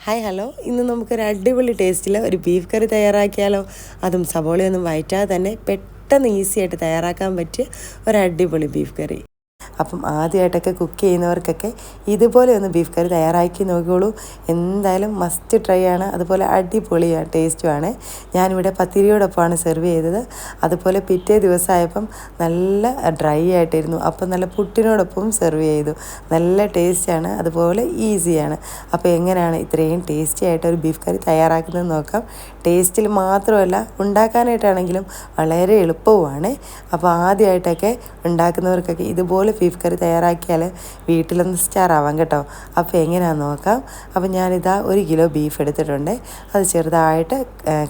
Hi hello ഇന്ന് നമുക്കൊരു അടിപൊളി ടേസ്റ്റിൽ ഒരു ബീഫ് കറി തയ്യാറാക്കിയാലോ. അതും സബോളയൊന്നും വയറ്റാതെ തന്നെ പെട്ടെന്ന് ഈസി ആയിട്ട് തയ്യാറാക്കാൻ പറ്റിയ ഒരു അടിപൊളി ബീഫ് കറി അപ്പം ആദ്യമായിട്ടൊക്കെ കുക്ക് ചെയ്യുന്നവർക്കൊക്കെ ഇതുപോലെ ഒന്ന് ബീഫ് കറി തയ്യാറാക്കി നോക്കിയോളൂ എന്തായാലും മസ്റ്റ് ട്രൈ ആണ്. അതുപോലെ അടിപൊളിയാണ് ടേസ്റ്റുമാണ് ഞാനിവിടെ പത്തിരിയോടൊപ്പമാണ് സെർവ് ചെയ്തത്. അതുപോലെ പിറ്റേ ദിവസമായപ്പം നല്ല ഡ്രൈ ആയിട്ടിരുന്നു. അപ്പം നല്ല പുട്ടിനോടൊപ്പം സെർവ് ചെയ്തു. നല്ല ടേസ്റ്റാണ് അതുപോലെ ഈസിയാണ് അപ്പോൾ എങ്ങനെയാണ് ഇത്രയും ടേസ്റ്റി ആയിട്ട് ഒരു ബീഫ് കറി തയ്യാറാക്കുന്നത് നോക്കാം. ടേസ്റ്റിൽ മാത്രമല്ല ഉണ്ടാക്കാനായിട്ടാണെങ്കിലും വളരെ എളുപ്പവുമാണ്. അപ്പോൾ ആദ്യമായിട്ടൊക്കെ ഉണ്ടാക്കുന്നവർക്കൊക്കെ ഇതുപോലെ ബീഫ് കറി തയ്യാറാക്കിയാൽ വീട്ടിലൊന്ന് സ്റ്റാറാവാം കേട്ടോ. അപ്പോൾ എങ്ങനെയാണെന്ന് നോക്കാം. അപ്പോൾ ഞാനിതാ ഒരു കിലോ ബീഫ് എടുത്തിട്ടുണ്ട്. അത് ചെറുതായിട്ട്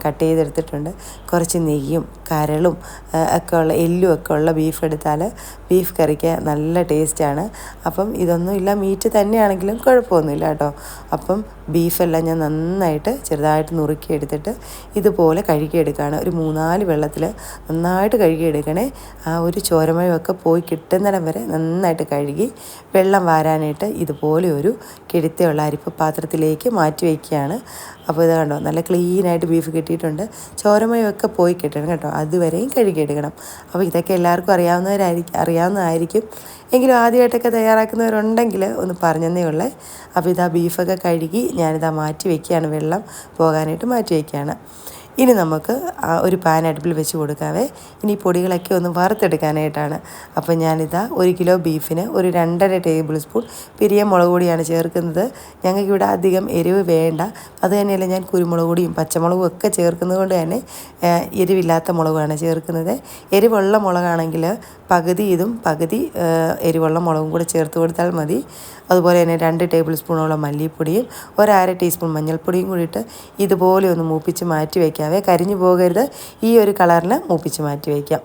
കട്ട് ചെയ്തെടുത്തിട്ടുണ്ട്. കുറച്ച് നെയ്യും കരളും ഒക്കെ ഉള്ള എല്ലും ഒക്കെ ഉള്ള ബീഫ് എടുത്താൽ ബീഫ് കറിക്ക് നല്ല ടേസ്റ്റാണ്. അപ്പം ഇതൊന്നും ഇല്ല മീറ്റ് തന്നെയാണെങ്കിലും കുഴപ്പമൊന്നുമില്ല കേട്ടോ. അപ്പം ബീഫെല്ലാം ഞാൻ നന്നായിട്ട് ചെറുതായിട്ട് നുറുക്കി എടുത്തിട്ട് ഇതുപോലെ കഴുകിയെടുക്കുകയാണ്. ഒരു മൂന്നാൽ വെള്ളത്തിൽ നന്നായിട്ട് കഴുകിയെടുക്കണേ. ആ ഒരു ചോരമഴയൊക്കെ പോയി കിട്ടുന്നിടം വരെ നന്നായിട്ട് കഴുകി വെള്ളം വാരാനായിട്ട് ഇതുപോലെ ഒരു കിഴുത്തയുള്ള അരിപ്പ് പാത്രത്തിലേക്ക് മാറ്റി വയ്ക്കുകയാണ്. അപ്പോൾ ഇത് കണ്ടോ നല്ല ക്ലീനായിട്ട് ബീഫ് കിട്ടിയിട്ടുണ്ട്. ചോരമയൊക്കെ പോയി കിട്ടണം കേട്ടോ. അതുവരെയും കഴുകിയെടുക്കണം. അപ്പോൾ ഇതൊക്കെ എല്ലാവർക്കും അറിയാവുന്നവരായിരിക്കും അറിയാവുന്നതായിരിക്കും. എങ്കിലും ആദ്യമായിട്ടൊക്കെ തയ്യാറാക്കുന്നവരുണ്ടെങ്കിൽ ഒന്ന് പറഞ്ഞതേ ഉള്ളേ. അപ്പോൾ ഇതാ ബീഫൊക്കെ കഴുകി ഞാനിതാ മാറ്റി വയ്ക്കുകയാണ്. വെള്ളം പോകാനായിട്ട് മാറ്റി വയ്ക്കുകയാണ്. ഇനി നമുക്ക് ഒരു പാൻ അടുപ്പിൽ വെച്ച് കൊടുക്കാവേ. ഇനി പൊടികളൊക്കെ ഒന്ന് വറുത്തെടുക്കാനായിട്ടാണ്. അപ്പോൾ ഞാനിതാ ഒരു കിലോ ബീഫിന് ഒരു രണ്ടര ടേബിൾ സ്പൂൺ പിരിയ മുളക് പൊടിയാണ് ചേർക്കുന്നത്. ഞങ്ങൾക്കിവിടെ അധികം എരിവ് വേണ്ട. അത് തന്നെയല്ല ഞാൻ കുരുമുളക് പൊടിയും പച്ചമുളകും ഒക്കെ ചേർക്കുന്നത് കൊണ്ട് തന്നെ എരിവില്ലാത്ത മുളകാണ് ചേർക്കുന്നത്. എരിവുള്ള മുളകാണെങ്കിൽ പകുതി ഇതും പകുതി എരിവെള്ളം മുളകും കൂടെ ചേർത്ത് കൊടുത്താൽ മതി. അതുപോലെ തന്നെ രണ്ട് ടേബിൾ സ്പൂണോളം മല്ലിപ്പൊടിയും ഒരര ടീസ്പൂൺ മഞ്ഞൾപ്പൊടിയും കൂടിയിട്ട് ഇതുപോലെ ഒന്ന് മൂപ്പിച്ച് മാറ്റി വയ്ക്കാവേ. കരിഞ്ഞു പോകരുത്. ഈ ഒരു കളറിന് മൂപ്പിച്ച് മാറ്റി വയ്ക്കാം.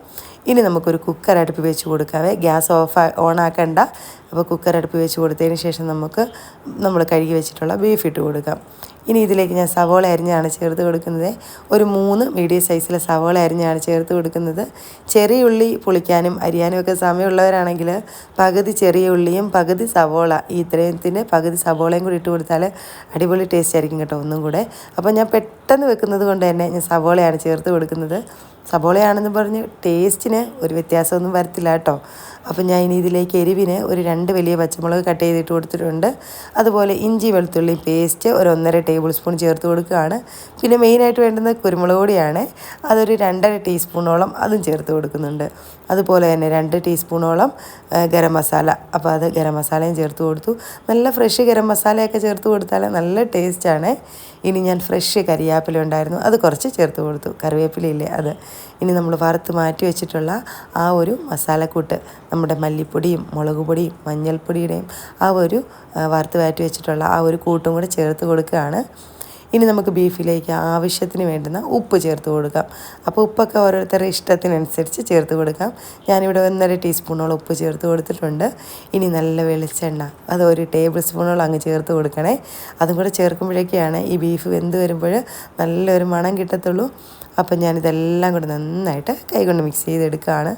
ഇനി നമുക്കൊരു കുക്കർ അടുപ്പ് വെച്ച് കൊടുക്കാവേ. ഗ്യാസ് ഓഫ് ഓൺ ആക്കണ്ട. അപ്പോൾ കുക്കർ അടുപ്പ് വെച്ച് കൊടുത്തതിന് ശേഷം നമുക്ക് നമ്മൾ കഴുകി വെച്ചിട്ടുള്ള ബീഫ് ഇട്ട് കൊടുക്കാം. ഇനി ഇതിലേക്ക് ഞാൻ സവോള അരിഞ്ഞാണ് ചേർത്ത് കൊടുക്കുന്നത്. ഒരു മൂന്ന് മീഡിയം സൈസിലെ സവോള അരിഞ്ഞാണ് ചേർത്ത് കൊടുക്കുന്നത്. ചെറിയ ഉള്ളി പൊളിക്കാനും അരിയാനും ഒക്കെ സമയമുള്ളവരാണെങ്കിൽ പകുതി ചെറിയ ഉള്ളിയും പകുതി സവോള. ഈ ഇത്രയത്തിന്റെ പകുതി സവോളയും കൂടി ഇട്ട് കൊടുത്താൽ അടിപൊളി ടേസ്റ്റ് ആയിരിക്കും കേട്ടോ ഒന്നും കൂടെ. അപ്പോൾ ഞാൻ പെട്ടെന്ന് വെക്കുന്നത് കൊണ്ട് തന്നെ ഞാൻ സവോളയാണ് ചേർത്ത് കൊടുക്കുന്നത്. സവോളയാണെന്ന് പറഞ്ഞ് ടേസ്റ്റിന് ഒരു വ്യത്യാസമൊന്നും വരത്തില്ല കേട്ടോ. അപ്പം ഞാൻ ഇനി ഇതിലേക്ക് എരിവിന് ഒരു രണ്ട് വലിയ പച്ചമുളക് കട്ട് ചെയ്തിട്ട് കൊടുത്തിട്ടുണ്ട്. അതുപോലെ ഇഞ്ചി വെളുത്തുള്ളി പേസ്റ്റ് ഒരു ഒന്നര ടേബിൾ സ്പൂൺ ചേർത്ത് കൊടുക്കുകയാണ്. പിന്നെ മെയിനായിട്ട് വേണ്ടുന്നത് കുരുമുളക് പൊടിയാണ്. അതൊരു രണ്ടര ടീസ്പൂണോളം അതും ചേർത്ത് കൊടുക്കുന്നുണ്ട്. അതുപോലെ തന്നെ രണ്ട് ടീസ്പൂണോളം ഗരം മസാല. അപ്പോൾ അത് ഗരം മസാലയും ചേർത്ത് കൊടുത്തു. നല്ല ഫ്രഷ് ഗരം മസാലയൊക്കെ ചേർത്ത് കൊടുത്താൽ നല്ല ടേസ്റ്റാണ്. ഇനി ഞാൻ ഫ്രഷ് കരിയാപ്പില ഉണ്ടായിരുന്നു. അത് കുറച്ച് ചേർത്ത് കൊടുത്തു. കറിവേപ്പിലയില്ലേ അത്. ഇനി നമ്മൾ വറുത്ത് മാറ്റി വെച്ചിട്ടുള്ള ആ ഒരു മസാലക്കൂട്ട് നമ്മുടെ മല്ലിപ്പൊടിയും മുളക് പൊടിയും മഞ്ഞൾപ്പൊടിയുടെയും ആ ഒരു വറുത്ത് മാറ്റി വെച്ചിട്ടുള്ള ആ ഒരു കൂട്ടും കൂടെ ചേർത്ത് കൊടുക്കുകയാണ്. ഇനി നമുക്ക് ബീഫിലേക്ക് ആവശ്യത്തിന് വേണ്ടുന്ന ഉപ്പ് ചേർത്ത് കൊടുക്കാം. അപ്പോൾ ഉപ്പൊക്കെ ഓരോരുത്തരുടെ ഇഷ്ടത്തിനനുസരിച്ച് ചേർത്ത് കൊടുക്കാം. ഞാനിവിടെ ഒന്നര ടീസ്പൂണോളം ഉപ്പ് ചേർത്ത് കൊടുത്തിട്ടുണ്ട്. ഇനി നല്ല വെളിച്ചെണ്ണ അത് ഒരു ടേബിൾ സ്പൂണോളം അങ്ങ് ചേർത്ത് കൊടുക്കണേ. അതും കൂടെ ചേർക്കുമ്പോഴേക്കാണ് ഈ ബീഫ് വെന്ത് വരുമ്പോൾ നല്ലൊരു മണം കിട്ടത്തുള്ളൂ. അപ്പം ഞാനിതെല്ലാം കൂടെ നന്നായിട്ട് കൈകൊണ്ട് മിക്സ് ചെയ്തെടുക്കുകയാണ്.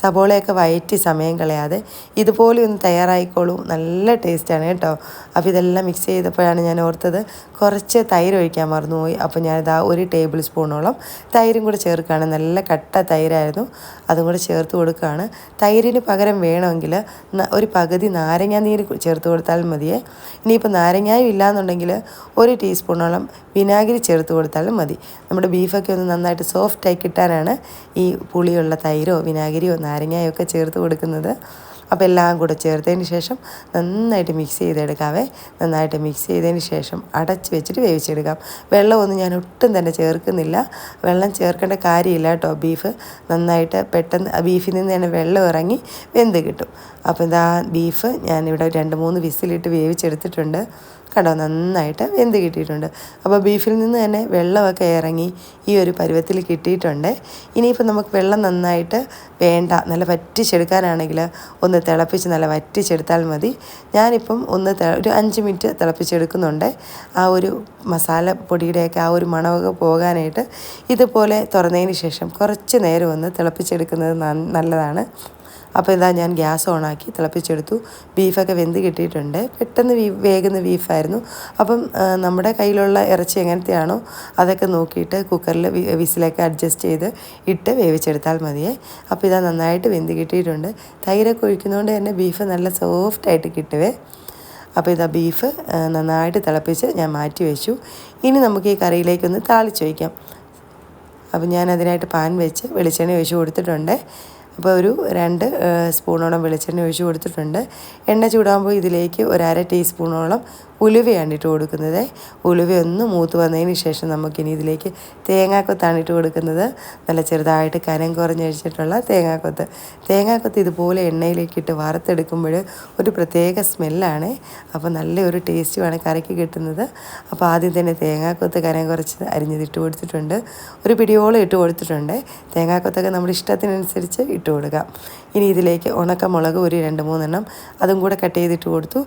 സബോളയൊക്കെ വയറ്റി സമയം കളയാതെ ഇതുപോലെ ഒന്ന് തയ്യാറായിക്കോളൂ. നല്ല ടേസ്റ്റാണ് കേട്ടോ. അപ്പോൾ ഇതെല്ലാം മിക്സ് ചെയ്തപ്പോഴാണ് ഞാൻ ഓർത്തത് കുറച്ച് തൈര് ഒഴിക്കാൻ മറന്നുപോയി. അപ്പോൾ ഞാനിത് ആ ഒരു ടേബിൾ സ്പൂണോളം തൈരും കൂടെ ചേർക്കുകയാണ്. നല്ല കട്ട തൈരായിരുന്നു. അതും കൂടെ ചേർത്ത് കൊടുക്കുകയാണ്. തൈരിന് പകരം വേണമെങ്കിൽ ഒരു പകുതി നാരങ്ങ നീര് ചേർത്ത് കൊടുത്താൽ മതിയേ. ഇനിയിപ്പോൾ നാരങ്ങായും ഇല്ലയെന്നുണ്ടെങ്കിൽ ഒരു ടീസ്പൂണോളം വിനാഗിരി ചേർത്ത് കൊടുത്താലും മതി. നമ്മുടെ ബീഫൊക്കെ ഒന്ന് നന്നായിട്ട് സോഫ്റ്റായി കിട്ടാനാണ് ഈ പുളിയുള്ള തൈരോ വിനാഗിരിയോ നാരങ്ങയോ ഒക്കെ ചേർത്ത് കൊടുക്കുന്നത്. അപ്പോൾ എല്ലാം കൂടെ ചേർത്തതിന് ശേഷം നന്നായിട്ട് മിക്സ് ചെയ്തെടുക്കാവേ. നന്നായിട്ട് മിക്സ് ചെയ്തതിന് ശേഷം അടച്ച് വെച്ചിട്ട് വേവിച്ചെടുക്കാം. വെള്ളമൊന്നും ഞാൻ ഒട്ടും തന്നെ ചേർക്കുന്നില്ല. വെള്ളം ചേർക്കേണ്ട കാര്യമില്ല കേട്ടോ ബീഫ് നന്നായിട്ട് പെട്ടെന്ന് ബീഫിൽ നിന്ന് തന്നെ വെള്ളം ഇറങ്ങി വെന്ത് കിട്ടും. അപ്പോൾ ഇതാ ബീഫ് ഞാനിവിടെ രണ്ട് മൂന്ന് വിസിലിട്ട് വേവിച്ചെടുത്തിട്ടുണ്ട്. കണ്ടോ നന്നായിട്ട് വെന്ത് കിട്ടിയിട്ടുണ്ട്. അപ്പോൾ ബീഫിൽ നിന്ന് തന്നെ വെള്ളമൊക്കെ ഇറങ്ങി ഈ ഒരു പരുവത്തിൽ കിട്ടിയിട്ടുണ്ട്. ഇനിയിപ്പോൾ നമുക്ക് വെള്ളം നന്നായിട്ട് വേണ്ട നല്ല വറ്റിച്ചെടുക്കാനാണെങ്കിൽ ഒന്ന് തിളപ്പിച്ച് നല്ല വറ്റിച്ചെടുത്താൽ മതി. ഞാനിപ്പം ഒന്ന് ഒരു അഞ്ച് മിനിറ്റ് തിളപ്പിച്ചെടുക്കുന്നുണ്ട്. ആ ഒരു മസാല പൊടിയുടെയൊക്കെ ആ ഒരു മണമൊക്കെ പോകാനായിട്ട് ഇതുപോലെ തുറന്നതിന് ശേഷം കുറച്ച് നേരം ഒന്ന് തിളപ്പിച്ചെടുക്കുന്നത് നല്ലതാണ്. അപ്പോൾ ഇതാ ഞാൻ ഗ്യാസ് ഓണാക്കി തിളപ്പിച്ചെടുത്തു. ബീഫൊക്കെ വെന്ത് കിട്ടിയിട്ടുണ്ട്. പെട്ടെന്ന് വീ വേകുന്ന ബീഫായിരുന്നു. അപ്പം നമ്മുടെ കയ്യിലുള്ള ഇറച്ചി എങ്ങനത്തെയാണോ അതൊക്കെ നോക്കിയിട്ട് കുക്കറിൽ വിസിലൊക്കെ അഡ്ജസ്റ്റ് ചെയ്ത് ഇട്ട് വേവിച്ചെടുത്താൽ മതിയേ. അപ്പോൾ ഇതാ നന്നായിട്ട് വെന്ത് കിട്ടിയിട്ടുണ്ട്. തൈരൊക്കെ ഒഴിക്കുന്നതുകൊണ്ട് തന്നെ ബീഫ് നല്ല സോഫ്റ്റായിട്ട് കിട്ടുവേ. അപ്പോൾ ഇതാ ബീഫ് നന്നായിട്ട് തിളപ്പിച്ച് ഞാൻ മാറ്റി വെച്ചു. ഇനി നമുക്ക് ഈ കറിയിലേക്കൊന്ന് താളിച്ച് വയ്ക്കാം. അപ്പോൾ ഞാൻ അതിനായിട്ട് പാൻ വെച്ച് വെളിച്ചെണ്ണ ഒഴിച്ച് കൊടുത്തിട്ടുണ്ട്. അപ്പോൾ ഒരു രണ്ട് സ്പൂണോളം വെളിച്ചെണ്ണ ഒഴിച്ച് കൊടുത്തിട്ടുണ്ട്. എണ്ണ ചൂടാകുമ്പോൾ ഇതിലേക്ക് ഒരു അര ടീസ്പൂണോളം ഉലുവയാണ് ഇട്ട് കൊടുക്കുന്നത്. ഉലുവ ഒന്ന് മൂത്ത് വന്നതിന് ശേഷം നമുക്കിനി ഇതിലേക്ക് തേങ്ങാക്കൊത്താണ് ഇട്ട് കൊടുക്കുന്നത്. നല്ല ചെറുതായിട്ട് കനം കുറഞ്ഞഴിച്ചിട്ടുള്ള തേങ്ങാക്കൊത്ത്. തേങ്ങാക്കൊത്ത് ഇതുപോലെ എണ്ണയിലേക്ക് ഇട്ട് വറുത്തെടുക്കുമ്പോൾ ഒരു പ്രത്യേക സ്മെല്ലാണ്. അപ്പോൾ നല്ലൊരു ടേസ്റ്റുമാണ് കറിക്ക് കിട്ടുന്നത്. അപ്പോൾ ആദ്യം തന്നെ തേങ്ങാക്കൊത്ത് കനം കുറച്ച് അരിഞ്ഞത് ഇട്ട് കൊടുത്തിട്ടുണ്ട്. ഒരു പിടിയോളം ഇട്ട് കൊടുത്തിട്ടുണ്ട്. തേങ്ങാക്കൊത്തൊക്കെ നമ്മുടെ ഇഷ്ടത്തിനനുസരിച്ച് ഇട്ട് കൊടുക്കാം ഇനി ഇതിലേക്ക് ഉണക്കമുളക് ഒരു രണ്ട് മൂന്നെണ്ണം അതും കൂടെ കട്ട് ചെയ്തിട്ട് കൊടുത്തു.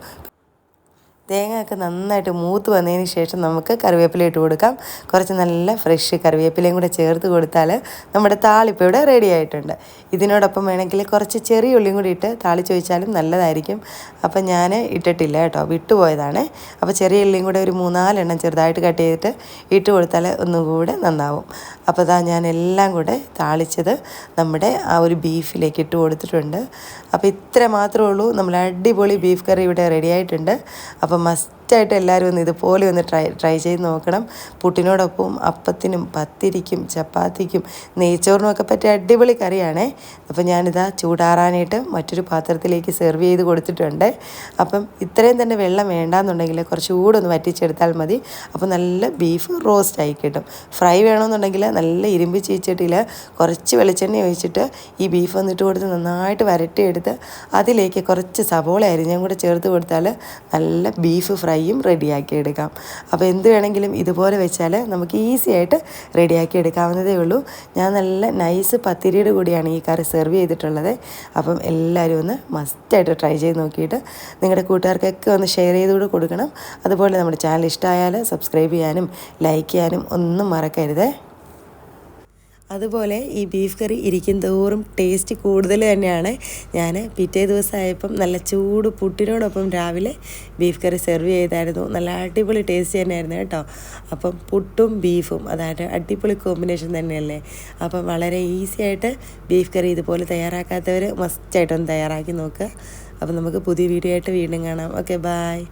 തേങ്ങയൊക്കെ നന്നായിട്ട് മൂത്ത് വന്നതിന് ശേഷം നമുക്ക് കറിവേപ്പില ഇട്ട് കൊടുക്കാം. കുറച്ച് നല്ല ഫ്രഷ് കറിവേപ്പിലയും കൂടെ ചേർത്ത് കൊടുത്താൽ നമ്മുടെ താളിപ്പ് ഇവിടെ റെഡി ആയിട്ടുണ്ട്. ഇതിനോടൊപ്പം വേണമെങ്കിൽ കുറച്ച് ചെറിയ ഉള്ളിയും കൂടി ഇട്ട് താളി ചോദിച്ചാലും നല്ലതായിരിക്കും. അപ്പം ഞാൻ ഇട്ടിട്ടില്ല കേട്ടോ വിട്ടുപോയതാണ് അപ്പോൾ ചെറിയ ഉള്ളിയും കൂടെ ഒരു മൂന്നാലെണ്ണം ചെറുതായിട്ട് കട്ട് ചെയ്തിട്ട് ഇട്ട് കൊടുത്താൽ ഒന്നും കൂടെ നന്നാവും. അപ്പോൾ അതാ ഞാൻ എല്ലാം കൂടെ താളിച്ചത് നമ്മുടെ ആ ഒരു ബീഫിലേക്ക് ഇട്ട് കൊടുത്തിട്ടുണ്ട്. അപ്പോൾ ഇത്ര മാത്രമേ ഉള്ളൂ. നമ്മൾ അടിപൊളി ബീഫ് കറി ഇവിടെ റെഡി ആയിട്ടുണ്ട്. അപ്പോൾ ます。മസ്റ്റായിട്ട് എല്ലാവരും ഒന്ന് ഇതുപോലെ ഒന്ന് ട്രൈ ട്രൈ ചെയ്ത് നോക്കണം. പുട്ടിനോടൊപ്പം അപ്പത്തിനും പത്തിരിക്കും ചപ്പാത്തിക്കും നെയ്ച്ചോറിനും ഒക്കെ പറ്റിയ അടിപൊളി കറിയാണേ. അപ്പം ഞാനിതാ ചൂടാറാനായിട്ട് മറ്റൊരു പാത്രത്തിലേക്ക് സെർവ് ചെയ്ത് കൊടുത്തിട്ടുണ്ട്. അപ്പം ഇത്രയും തന്നെ വെള്ളം വേണ്ടാന്നുണ്ടെങ്കിൽ കുറച്ച് കൂടെ ഒന്ന് വറ്റിച്ചെടുത്താൽ മതി. അപ്പോൾ നല്ല ബീഫ് റോസ്റ്റ് ആയി കിട്ടും. ഫ്രൈ വേണമെന്നുണ്ടെങ്കിൽ നല്ല ഇരുമ്പ് ചീച്ചട്ടിയിൽ കുറച്ച് വെളിച്ചെണ്ണ ഒഴിച്ചിട്ട് ഈ ബീഫ് വന്നിട്ട് കൊടുത്ത് നന്നായിട്ട് വരട്ടിയെടുത്ത് അതിലേക്ക് കുറച്ച് സവോള അരിഞ്ഞും കൂടെ ചേർത്ത് കൊടുത്താൽ നല്ല ബീഫ് ഫ്രൈയും റെഡിയാക്കി എടുക്കാം. അപ്പോൾ എന്ത് വേണമെങ്കിലും ഇതുപോലെ വെച്ചാൽ നമുക്ക് ഈസി ആയിട്ട് റെഡിയാക്കി എടുക്കാവുന്നതേ ഉള്ളൂ. ഞാൻ നല്ല നൈസ് പത്തിരിയുടെ കൂടിയാണ് ഈ കറി സെർവ് ചെയ്തിട്ടുള്ളത്. അപ്പം എല്ലാവരും ഒന്ന് മസ്റ്റായിട്ട് ട്രൈ ചെയ്ത് നോക്കിയിട്ട് നിങ്ങളുടെ കൂട്ടുകാർക്കൊക്കെ ഒന്ന് ഷെയർ ചെയ്തുകൂടെ കൊടുക്കണം. അതുപോലെ നമ്മുടെ ചാനൽ ഇഷ്ടമായാൽ സബ്സ്ക്രൈബ് ചെയ്യാനും ലൈക്ക് ചെയ്യാനും ഒന്നും മറക്കരുതേ. അതുപോലെ ഈ ബീഫ് കറി ഇരിക്കും തോറും ടേസ്റ്റ് കൂടുതൽ തന്നെയാണ്. ഞാൻ പിറ്റേ ദിവസമായപ്പം നല്ല ചൂട് പുട്ടിനോടൊപ്പം രാവിലെ ബീഫ് കറി സെർവ് ചെയ്തായിരുന്നു. നല്ല അടിപൊളി ടേസ്റ്റ് തന്നെയായിരുന്നു കേട്ടോ. അപ്പം പുട്ടും ബീഫും അതായത് അടിപൊളി കോമ്പിനേഷൻ തന്നെയല്ലേ? അപ്പം വളരെ ഈസി ആയിട്ട് ബീഫ് കറി ഇതുപോലെ തയ്യാറാക്കാത്തവർ മസ്റ്റായിട്ടൊന്ന് തയ്യാറാക്കി നോക്കുക. അപ്പം നമുക്ക് പുതിയ വീഡിയോ ആയിട്ട് വീണ്ടും കാണാം. Okay bye